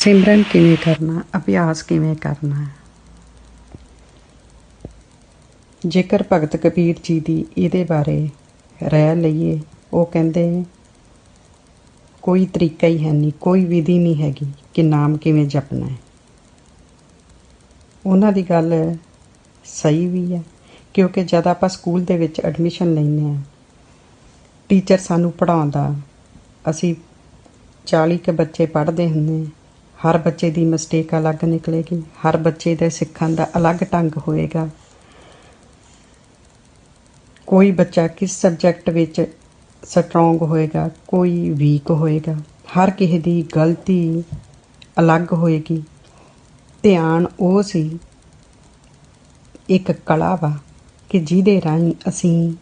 ਸਿਮਰਨ ਕਿਵੇਂ ਕਰਨਾ, ਅਭਿਆਸ ਕਿਵੇਂ ਕਰਨਾ ਜੇਕਰ ਭਗਤ ਕਬੀਰ ਜੀ ਦੀ ਇਹਦੇ ਬਾਰੇ ਰਹਿ ਲਈਏ, ਉਹ ਕਹਿੰਦੇ ਕੋਈ ਤਰੀਕਾ ਹੀ ਹੈ ਨਹੀਂ, ਕੋਈ ਵਿਧੀ ਨਹੀਂ ਹੈਗੀ ਕਿ ਨਾਮ ਕਿਵੇਂ ਜਪਣਾ ਹੈ। ਉਹਨਾਂ ਦੀ ਗੱਲ ਸਹੀ ਵੀ ਹੈ, ਕਿਉਂਕਿ ਜਦ ਆਪਾਂ ਸਕੂਲ ਦੇ ਵਿੱਚ ਐਡਮਿਸ਼ਨ ਲੈਂਦੇ ਆ ਟੀਚਰ ਸਾਨੂੰ ਪੜਾਉਂਦਾ ਅਸੀਂ 40 ਕੇ ਬੱਚੇ ਪੜ੍ਹਦੇ ਹੁੰਦੇ ਹਰ ਬੱਚੇ ਦੀ ਮਿਸਟੇਕ ਅਲੱਗ ਨਿਕਲੇਗੀ, ਹਰ ਬੱਚੇ ਦੇ ਸਿੱਖਣ ਦਾ ਅਲੱਗ ਢੰਗ ਹੋਏਗਾ। ਕੋਈ ਬੱਚਾ ਕਿਸ ਸਬਜੈਕਟ ਵਿੱਚ ਸਟਰੋਂਗ ਹੋਏਗਾ, ਕੋਈ ਵੀਕ ਹੋਏਗਾ, ਹਰ ਕਿਸੇ ਦੀ ਗਲਤੀ ਅਲੱਗ ਹੋਏਗੀ। ਧਿਆਨ ਉਹ ਸੀ, ਇੱਕ ਕਲਾ ਵਾ ਕਿ ਜਿਹਦੇ ਰਾਹੀਂ ਅਸੀਂ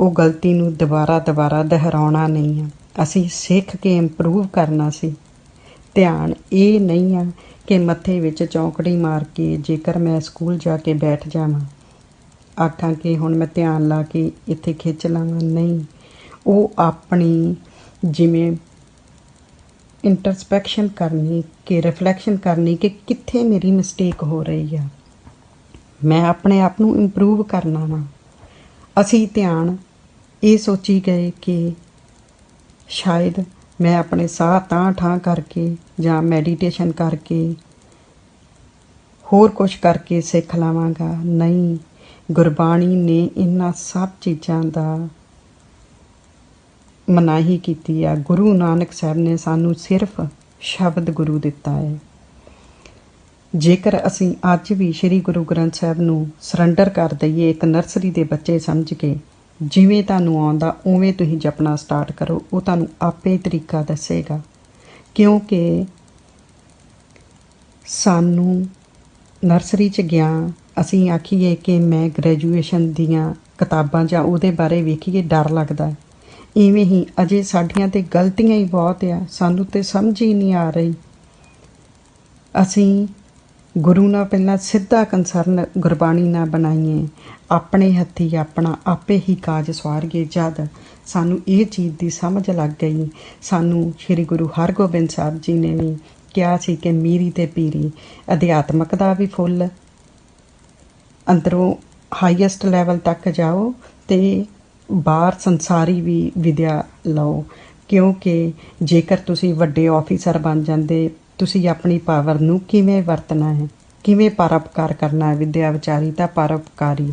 ਉਹ ਗਲਤੀ ਨੂੰ ਦੁਬਾਰਾ ਦੁਬਾਰਾ ਦੁਹਰਾਉਣਾ ਨਹੀਂ ਆ। ਅਸੀਂ ਸਿੱਖ ਕੇ ਇੰਪਰੂਵ ਕਰਨਾ ਸੀ। ਧਿਆਨ ਇਹ ਨਹੀਂ ਆ ਕਿ ਮੱਥੇ ਵਿੱਚ ਚੌਂਕੜੀ ਮਾਰ ਕੇ ਜੇਕਰ ਮੈਂ ਸਕੂਲ ਜਾ ਕੇ ਬੈਠ ਜਾਵਾਂ। ਆਖਾਂ ਕਿ ਹੁਣ ਮੈਂ ਧਿਆਨ ਲਾ ਕੇ ਇੱਥੇ ਖਿੱਚ ਲਾਵਾਂ ਨਹੀਂ, ਉਹ ਆਪਣੀ ਜਿਵੇਂ ਇੰਟਰਸਪੈਕਸ਼ਨ ਕਰਨੀ ਕਿ ਰਿਫਲੈਕਸ਼ਨ ਕਰਨੀ ਕਿ ਕਿੱਥੇ ਮੇਰੀ ਮਿਸਟੇਕ ਹੋ ਰਹੀ ਆ। ਮੈਂ ਆਪਣੇ ਆਪ ਨੂੰ ਇੰਪਰੂਵ ਕਰਨਾ ਵਾ। ਅਸੀਂ ਧਿਆਨ ਇਹ ਸੋਚੀ ਗਏ ਕਿ ਸ਼ਾਇਦ ਮੈਂ ਆਪਣੇ ਸਾਹ ਤਾਂ ਠਾਂ ਕਰਕੇ ਜਾਂ ਮੈਡੀਟੇਸ਼ਨ ਕਰਕੇ ਹੋਰ ਕੁਝ ਕਰਕੇ ਸਿੱਖ ਲਵਾਂਗਾ। ਨਹੀਂ, ਗੁਰਬਾਣੀ ਨੇ ਇਹਨਾਂ ਸਭ ਚੀਜ਼ਾਂ ਦਾ ਮਨਾਹੀ ਕੀਤੀ ਆ। ਗੁਰੂ ਨਾਨਕ ਸਾਹਿਬ ਨੇ ਸਾਨੂੰ ਸਿਰਫ ਸ਼ਬਦ ਗੁਰੂ ਦਿੱਤਾ ਹੈ। ਜੇਕਰ ਅਸੀਂ ਅੱਜ ਵੀ ਸ੍ਰੀ ਗੁਰੂ ਗ੍ਰੰਥ ਸਾਹਿਬ ਨੂੰ ਸਰੈਂਡਰ ਕਰ ਦਈਏ, ਇੱਕ ਨਰਸਰੀ ਦੇ ਬੱਚੇ ਸਮਝ ਕੇ, ਜਿਵੇਂ ਤੁਹਾਨੂੰ ਆਉਂਦਾ, ਉਵੇਂ ਤੁਸੀਂ ਜਪਣਾ ਸਟਾਰਟ ਕਰੋ। ਉਹ ਤੁਹਾਨੂੰ ਆਪੇ ਤਰੀਕਾ ਦੱਸੇਗਾ। ਕਿਉਂਕਿ ਸਾਨੂੰ ਨਰਸਰੀ 'ਚ ਗਿਆ, ਅਸੀਂ ਆਖੀਏ ਕਿ ਮੈਂ ਗ੍ਰੈਜੂਏਸ਼ਨ ਦੀਆਂ ਕਿਤਾਬਾਂ ਜਾਂ ਉਹਦੇ ਬਾਰੇ ਵੇਖੀਏ, ਡਰ ਲੱਗਦਾ ਇਵੇਂ ਹੀ ਅਜੇ ਸਾਡੀਆਂ ਤੇ ਗਲਤੀਆਂ ਹੀ ਬਹੁਤ ਆ, ਸਾਨੂੰ ਤੇ ਸਮਝ ਹੀ ਨਹੀਂ ਆ ਰਹੀ। ਅਸੀਂ ਗੁਰੂ ਨਾਲ ਪਹਿਲਾਂ ਸਿੱਧਾ ਕੰਸਰਨ ਗੁਰਬਾਣੀ ਨਾਲ ਬਣਾਈਏ, ਆਪਣੇ ਹੱਥੀ ਆਪਣਾ, ਆਪੇ ਹੀ ਕਾਜ ਸਵਾਰੀਏ ਜਦ ਸਾਨੂੰ ਇਹ ਚੀਜ਼ ਦੀ ਸਮਝ ਲੱਗ ਗਈ। ਸਾਨੂੰ ਸ੍ਰੀ ਗੁਰੂ ਹਰਗੋਬਿੰਦ ਸਾਹਿਬ ਜੀ ਨੇ ਵੀ ਕਿਹਾ ਸੀ ਕਿ ਮੀਰੀ ਤੇ ਪੀਰੀ ਅਧਿਆਤਮਕ ਦਾ ਵੀ ਫੁੱਲ, ਅੰਦਰੋਂ ਹਾਈਐਸਟ ਲੈਵਲ ਤੱਕ ਜਾਓ ਤੇ ਬਾਹਰ ਸੰਸਾਰੀ ਵੀ ਵਿਦਿਆ ਲਓ। ਕਿਉਂਕਿ ਜੇਕਰ ਤੁਸੀਂ ਵੱਡੇ ਆਫੀਸਰ ਬਣ ਜਾਂਦੇ, ਤੁਸੀਂ ਆਪਣੀ ਪਾਵਰ ਨੂੰ ਕਿਵੇਂ ਵਰਤਣਾ ਹੈ? ਕਿਵੇਂ ਪਰਉਪਕਾਰ ਕਰਨਾ ਹੈ? ਵਿਦਿਆ ਵਿਚਾਰੀ ਤਾਂ ਪਰਉਪਕਾਰੀ।